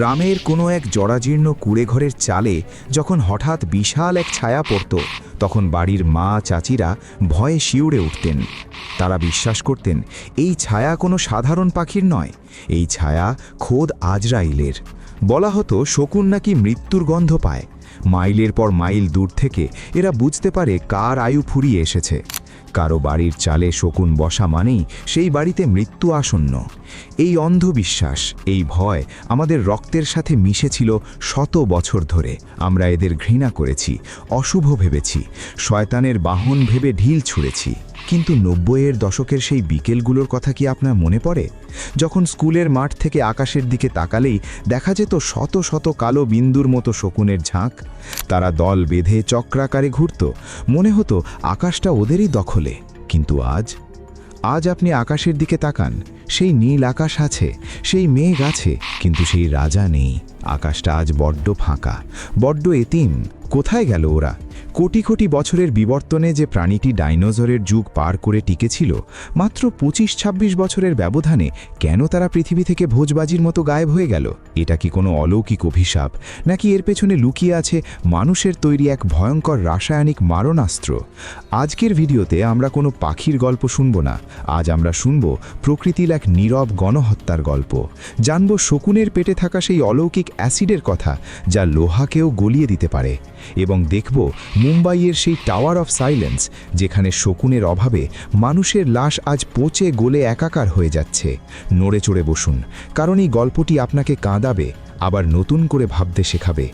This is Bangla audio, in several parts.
গ্রামের কোনো এক জরাজীর্ণ কুড়েঘরের চালে যখন হঠাৎ বিশাল এক ছায়া পড়ত, তখন বাড়ির মা চাচিরা ভয়ে শিউড়ে উঠতেন। তারা বিশ্বাস করতেন, এই ছায়া কোনো সাধারণ পাখির নয়, এই ছায়া খোদ আজরাইলের। বলা হতো শকুন নাকি মৃত্যুর গন্ধ পায়। মাইলের পর মাইল দূর থেকে এরা বুঝতে পারে কার আয়ু ফুরিয়ে এসেছে। কারও বাড়ির চালে শকুন বসা মানেই সেই বাড়িতে মৃত্যু আসন্ন। এই অন্ধবিশ্বাস, এই ভয় আমাদের রক্তের সাথে মিশেছিল শত বছর ধরে। আমরা এদের ঘৃণা করেছি, অশুভ ভেবেছি, শয়তানের বাহন ভেবে ঢিল ছুঁড়েছি। কিন্তু নব্বইয়ের দশকের সেই বিকেলগুলোর কথা কি আপনার মনে পড়ে? যখন স্কুলের মাঠ থেকে আকাশের দিকে তাকালেই দেখা যেত শত শত কালো বিন্দুর মতো শকুনের ঝাঁক। তারা দল বেঁধে চক্রাকারে ঘুরত। মনে হতো আকাশটা ওদেরই দখলে। কিন্তু আজ? আজ আপনি আকাশের দিকে তাকান। সেই নীল আকাশ আছে, সেই মেঘ আছে, কিন্তু সেই রাজা নেই। আকাশটা আজ বড্ড ফাঁকা। বড্ড এতিম। কোথায় গেল ওরা? কোটি কোটি বছরের বিবর্তনে যে প্রাণীটি ডাইনোসরের যুগ পার করে টিকেছিল, মাত্র পঁচিশ ছাব্বিশ বছরের ব্যবধানে কেন তারা পৃথিবী থেকে ভোজবাজির মতো গায়েব হয়ে গেল? এটা কি কোনো অলৌকিক অভিশাপ? নাকি এর পেছনে লুকিয়ে আছে মানুষের তৈরি এক ভয়ঙ্কর রাসায়নিক মারণাস্ত্র? আজকের ভিডিওতে আমরা কোনো পাখির গল্প শুনব না। আজ আমরা শুনব প্রকৃতির এক নীরব গণহত্যার গল্প। জানব শকুনের পেটে থাকা সেই অলৌকিক অ্যাসিডের কথা, যা লোহাকেও গলিয়ে দিতে পারে। এবং দেখব মুম্বাইয়ের সেই টাওয়ার অফ সাইলেন্স যেখানে শকুনের অভাবে মানুষের লাশ আজ পচে গোলে একাকার হয়ে যাচ্ছে। নড়ে চড়ে বসুন, কারণ এই গল্পটি আপনাকে কাঁদাবে, আবার নতুন করে ভাবতে শেখাবে।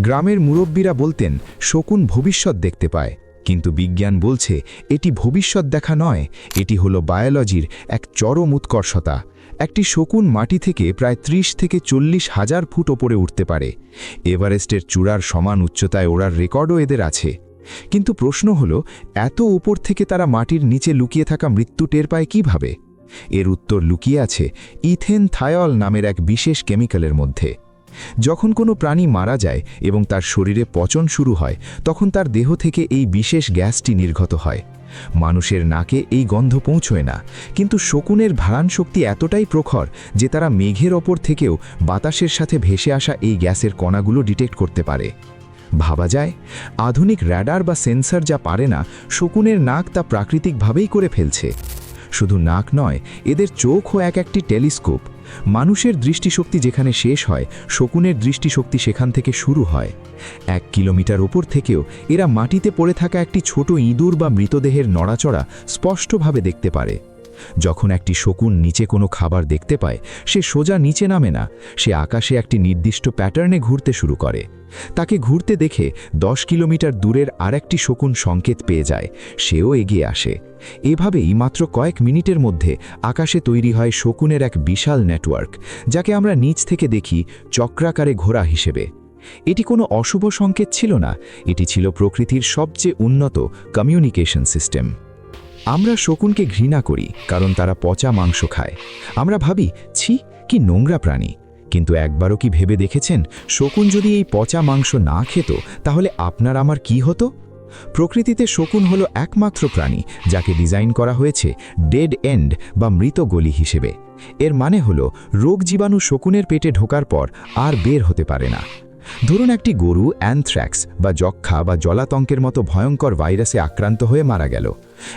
গ্রামের মুরব্বীরা বলতেন, শকুন ভবিষ্যৎ দেখতে পায়। কিন্তু বিজ্ঞান বলছে, এটি ভবিষ্যৎ দেখা নয়, এটি হলো বায়োলজির এক চরম উৎকর্ষতা। একটি শকুন মাটি থেকে প্রায় ত্রিশ থেকে চল্লিশ হাজার ফুট ওপরে উঠতে পারে। এভারেস্টের চূড়ার সমান উচ্চতায় ওড়ার রেকর্ডও এদের আছে। কিন্তু প্রশ্ন হল, এত উপর থেকে তারা মাটির নিচে লুকিয়ে থাকা মৃত্যু টের পায় কীভাবে? এর উত্তর লুকিয়ে আছে ইথেন থায়ল নামের এক বিশেষ কেমিক্যালের মধ্যে। যখন কোনো প্রাণী মারা যায় এবং তার শরীরে পচন শুরু হয়, তখন তার দেহ থেকে এই বিশেষ গ্যাসটি নির্গত হয়। মানুষের নাকে এই গন্ধ পৌঁছয় না, কিন্তু শকুনের ভাড়ান শক্তি এতটাই প্রখর যে তারা মেঘের ওপর থেকেও বাতাসের সাথে ভেসে আসা এই গ্যাসের কণাগুলো ডিটেক্ট করতে পারে। ভাবা যায়, আধুনিক র্যাডার বা সেন্সর যা পারে না, শকুনের নাক তা প্রাকৃতিকভাবেই করে ফেলছে। শুধু নাক নয়, এদের চোখও এক একটি টেলিস্কোপ। মানুষের দৃষ্টিশক্তি যেখানে শেষ হয়, শকুনের দৃষ্টিশক্তি সেখান থেকে শুরু হয়। এক কিলোমিটার ওপর থেকেও এরা মাটিতে পড়ে থাকা একটি ছোট ইঁদুর বা মৃতদেহের নড়াচড়া স্পষ্টভাবে দেখতে পারে। যখন একটি শকুন নিচে কোনো খাবার দেখতে পায়, সে সোজা নিচে নামে না, সে আকাশে একটি নির্দিষ্ট প্যাটার্নে ঘুরতে শুরু করে। তাকে ঘুরতে দেখে দশ কিলোমিটার দূরের আরেকটি শকুন সংকেত পেয়ে যায়, সেও এগিয়ে আসে। এভাবেই মাত্র কয়েক মিনিটের মধ্যে আকাশে তৈরি হয় শকুনের এক বিশাল নেটওয়ার্ক, যাকে আমরা নিচ থেকে দেখি চক্রাকারে ঘোরা হিসেবে। এটি কোনো অশুভ সংকেত ছিল না, এটি ছিল প্রকৃতির সবচেয়ে উন্নত কমিউনিকেশন সিস্টেম আমরা শকুনকে ঘৃণা করি, কারণ তারা পচা মাংস খায়। আমরা ভাবি, ছি, কি নোংরা প্রাণী। কিন্তু একবারও কি ভেবে দেখেছেন, শকুন যদি এই পচা মাংস না খেত, তাহলে আপনার আমার কি হতো? প্রকৃতিতে শকুন হলো একমাত্র প্রাণী, যাকে ডিজাইন করা হয়েছে ডেড এন্ড বা মৃত গলি হিসেবে। এর মানে হলো, রোগ জীবাণু শকুনের পেটে ঢোকার পর আর বের হতে পারে না। ধরুন একটি গরু অ্যানথ্র্যাক্স বা যক্ষা বা জলাতঙ্কের মতো ভয়ঙ্কর ভাইরাসে আক্রান্ত হয়ে মারা গেল।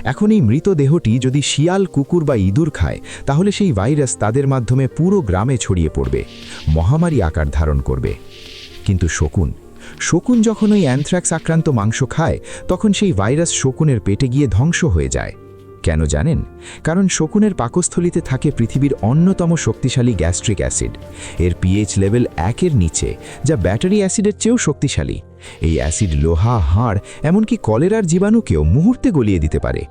এখন এই মৃতদেহটি যদি শিয়াল, কুকুর বা ইঁদুর খায়, তাহলে সেই ভাইরাস তাদের মাধ্যমে পুরো গ্রামে ছড়িয়ে পড়বে, মহামারী আকার ধারণ করবে। কিন্তু শকুন শকুন যখন ওই অ্যানথ্রাক্স আক্রান্ত মাংস খায়, তখন সেই ভাইরাস শকুনের পেটে গিয়ে ধ্বংস হয়ে যায়। কেন জানেন? কারণ শকুনের পাকস্থলিতে থাকে পৃথিবীর অন্যতম শক্তিশালী গ্যাস্ট্রিক অ্যাসিড। এর পিএইচ লেভেল একের নিচে, যা ব্যাটারি অ্যাসিডের চেয়েও শক্তিশালী। এই অ্যাসিড লোহা, হাড়, এমনকি কলেরার জীবাণুকেও মুহূর্তে গলিয়ে দিতে পারে।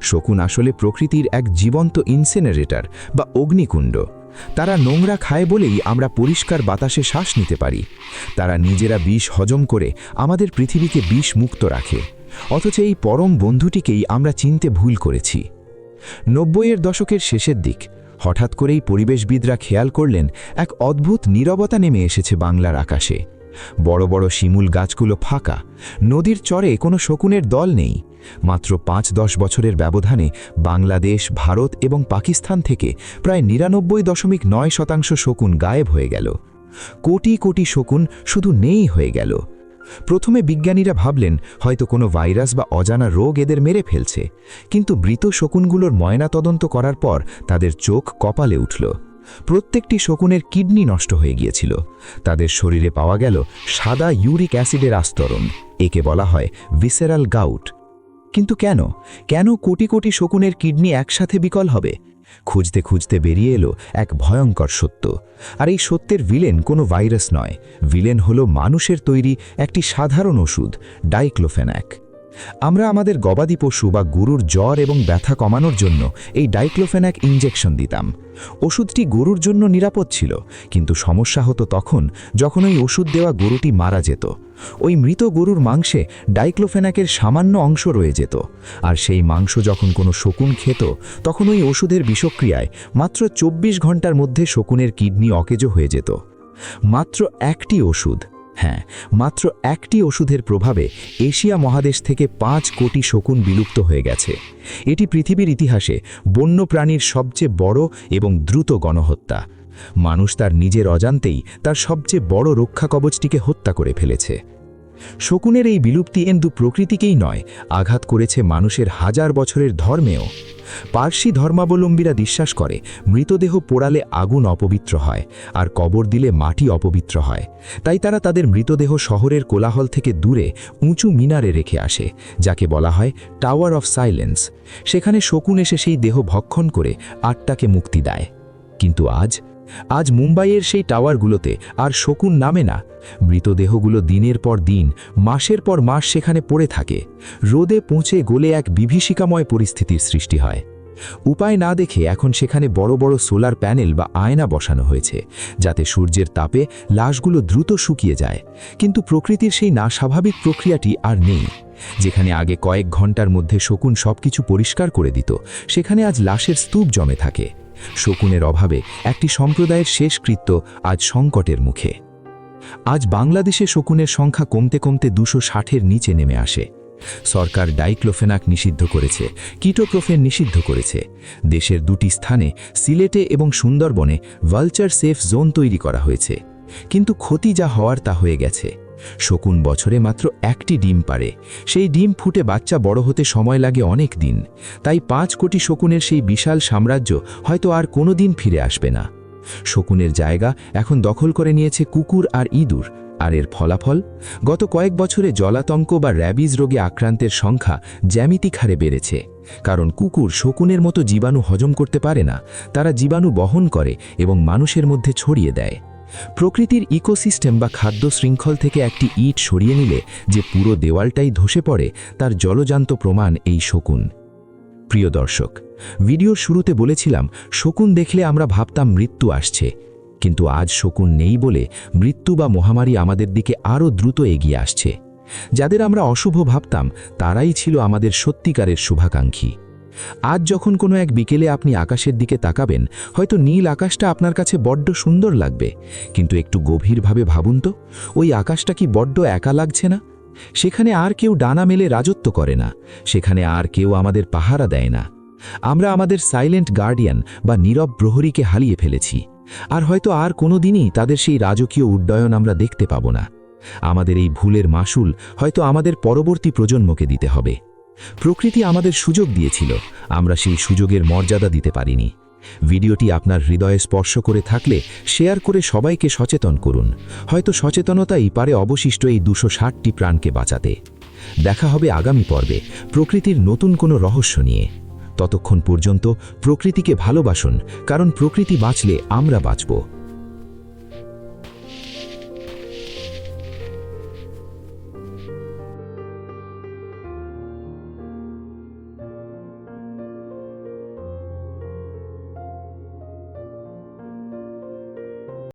শকুন আসলে প্রকৃতির এক জীবন্ত ইনসেনারেটর বা অগ্নিকুণ্ড। তারা নোংরা খায় বলেই আমরা পরিষ্কার বাতাসে শ্বাস নিতে পারি। তারা নিজেরা বিষ হজম করে আমাদের পৃথিবীকে বিষ মুক্ত রাখে। অথচ এই পরম বন্ধুটিকেই আমরা চিনতে ভুল করেছি। নব্বইয়ের দশকের শেষের দিক, হঠাৎ করেই পরিবেশবিদরা খেয়াল করলেন, এক অদ্ভুত নীরবতা নেমে এসেছে বাংলার আকাশে। বড় বড় শিমুল গাছগুলো ফাঁকা, নদীর চরে কোনো শকুনের দল নেই। মাত্র পাঁচ দশ বছরের ব্যবধানে বাংলাদেশ, ভারত এবং পাকিস্তান থেকে প্রায় নিরানব্বই দশমিক নয় শতাংশ শকুন গায়েব হয়ে গেল। কোটি কোটি শকুন শুধু নেই হয়ে গেল। প্রথমে বিজ্ঞানীরা ভাবলেন, হয়তো কোনো ভাইরাস বা অজানা রোগ এদের মেরে ফেলছে। কিন্তু মৃত শকুনগুলোর ময়নাতদন্ত করার পর তাদের চোখ কপালে উঠল। প্রত্যেকটি শকুনের কিডনি নষ্ট হয়ে গিয়েছিল। তাদের শরীরে পাওয়া গেল সাদা ইউরিক অ্যাসিডের আস্তরণ, একে বলা হয় ভিসেরাল গাউট। কিন্তু কেন? কেন কোটি কোটি শকুনের কিডনি একসাথে বিকল হবে? খুঁজতে খুঁজতে বেরিয়ে এলো এক ভয়ঙ্কর সত্য। আর এই সত্যের ভিলেন কোনো ভাইরাস নয়। ভিলেন হলো মানুষের তৈরি একটি সাধারণ ওষুধ ডাইক্লোফেনাক আমরা আমাদের গবাদি পশু বা গরুর জ্বর এবং ব্যথা কমানোর জন্য এই ডাইক্লোফেনাক ইঞ্জেকশন দিতাম। ওষুধটি গরুর জন্য নিরাপদ ছিল, কিন্তু সমস্যা হতো তখন যখন ওই ওষুধ দেওয়া গরুটি মারা যেত। ওই মৃত গরুর মাংসে ডাইক্লোফেনাকের সামান্য অংশ রয়ে যেত, আর সেই মাংস যখন কোনো শকুন খেত, তখন ওই ওষুধের বিষক্রিয়ায় মাত্র চব্বিশ ঘণ্টার মধ্যে শকুনের কিডনি অকেজো হয়ে যেত। মাত্র একটি ওষুধ হ্যাঁ মাত্র একটি ওষুধের প্রভাবে এশিয়া মহাদেশ থেকে পাঁচ কোটি শকুন বিলুপ্ত হয়ে গেছে। এটি পৃথিবীর ইতিহাসে বন্যপ্রাণীর সবচেয়ে বড় এবং দ্রুত গণহত্যা। মানুষ তার নিজের অজান্তেই তার সবচেয়ে বড় রক্ষা কবচটিকে হত্যা করে ফেলেছে। শকুনের এই বিলুপ্তি এন্দু প্রকৃতিকেই নয়, আঘাত করেছে মানুষের হাজার বছরের ধর্মেও। পার্সি ধর্মাবলম্বীরা বিশ্বাস করে, মৃতদেহ পোড়ালে আগুন অপবিত্র হয়, আর কবর দিলে মাটি অপবিত্র হয়। তাই তারা তাদের মৃতদেহ শহরের কোলাহল থেকে দূরে, উঁচু মিনারে রেখে আসে, যাকে বলা হয় টাওয়ার অফ সাইলেন্স সেখানে শকুন এসে সেই দেহ ভক্ষণ করে আটটাকে মুক্তি দেয়। কিন্তু আজ আজ মুম্বাইয়ের সেই টাওয়ারগুলোতে আর শকুন নামে না। মৃতদেহগুলো দিনের পর দিন, মাসের পর মাস সেখানে পড়ে থাকে। রোদে পৌঁছে গলে এক বিভীষিকাময় পরিস্থিতির সৃষ্টি হয়। উপায় না দেখে এখন সেখানে বড় বড় সোলার প্যানেল বা আয়না বসানো হয়েছে, যাতে সূর্যের তাপে লাশগুলো দ্রুত শুকিয়ে যায়। কিন্তু প্রকৃতির সেই না স্বাভাবিক প্রক্রিয়াটি আর নেই। যেখানে আগে কয়েক ঘণ্টার মধ্যে শকুন সবকিছু পরিষ্কার করে দিত, সেখানে আজ লাশের স্তূপ জমে থাকে। শকুনের অভাবে একটি সম্প্রদায়ের শেষকৃত্য আজ সংকটের মুখে। আজ বাংলাদেশে শকুনের সংখ্যা কমতে কমতে দুশো ষাটের নিচে নেমে আসে। সরকার ডাইক্লোফেনাক নিষিদ্ধ করেছে কিটোক্রোফেন নিষিদ্ধ করেছে। দেশের দুটি স্থানে, সিলেটে এবং সুন্দরবনে ভালচার সেফ জোন তৈরি করা হয়েছে। কিন্তু ক্ষতি যা হওয়ার তা হয়ে গেছে। শকুন বছরে মাত্র একটি ডিম পারে। সেই ডিম ফুটে বাচ্চা বড় হতে সময় লাগে অনেক দিন। তাই পাঁচ কোটি শকুনের সেই বিশাল সাম্রাজ্য হয়তো আর কোনো দিন ফিরে আসবে না। শকুনের জায়গা এখন দখল করে নিয়েছে কুকুর আর ইঁদুর। আর এর ফলাফল? গত কয়েক বছরে জলাতঙ্ক বা র্যাবিজ রোগে আক্রান্তের সংখ্যা জ্যামিতিক হারে বেড়েছে। কারণ কুকুর শকুনের মতো জীবাণু হজম করতে পারে না। তারা জীবাণু বহন করে এবং মানুষের মধ্যে ছড়িয়ে দেয়। প্রকৃতির ইকোসিস্টেম বা খাদ্য শৃঙ্খল থেকে একটি ইট সরিয়ে নিলে যে পুরো দেওয়ালটাই ধসে পড়ে, তার জলজান্ত প্রমাণ এই শকুন। প্রিয় দর্শক, ভিডিওর শুরুতে বলেছিলাম, শকুন দেখলে আমরা ভাবতাম মৃত্যু আসছে। কিন্তু আজ শকুন নেই বলে মৃত্যু বা মহামারী আমাদের দিকে আরও দ্রুত এগিয়ে আসছে। যাদের আমরা অশুভ ভাবতাম, তারাই ছিল আমাদের সত্যিকারের শুভাকাঙ্ক্ষী। আজ যখন কোনো এক বিকেলে আপনি আকাশের দিকে তাকাবেন, হয়তো নীল আকাশটা আপনার কাছে বড্ড সুন্দর লাগবে। কিন্তু একটু গভীরভাবে ভাবুন তো, ওই আকাশটা কি বড্ড একা লাগছে না? সেখানে আর কেউ ডানা মেলে রাজত্ব করে না, সেখানে আর কেউ আমাদের পাহারা দেয় না। আমরা আমাদের সাইলেন্ট গার্ডিয়ান বা নীরব প্রহরীকে হারিয়ে ফেলেছি, আর হয়তো আর কোনো দিনই তাদের সেই রাজকীয় উড্ডয়ন আমরা দেখতে পাব না। আমাদের এই ভুলের মাসুল হয়তো আমাদের পরবর্তী প্রজন্মকে দিতে হবে। প্রকৃতি আমাদের সুযোগ দিয়েছিল। আমরা সেই সুযোগের মর্যাদা দিতে পারিনি। ভিডিওটি আপনার হৃদয়ে স্পর্শ করে থাকলে শেয়ার করে সবাইকে সচেতন করুন। হয়তো সচেতনতাই পারে অবশিষ্ট এই দুশো ষাটটি প্রাণকে বাঁচাতে। দেখা হবে আগামী পর্বে প্রকৃতির নতুন কোনো রহস্য নিয়ে। ততক্ষণ পর্যন্ত প্রকৃতিকে ভালোবাসুন, কারণ প্রকৃতি বাঁচলে আমরা বাঁচব।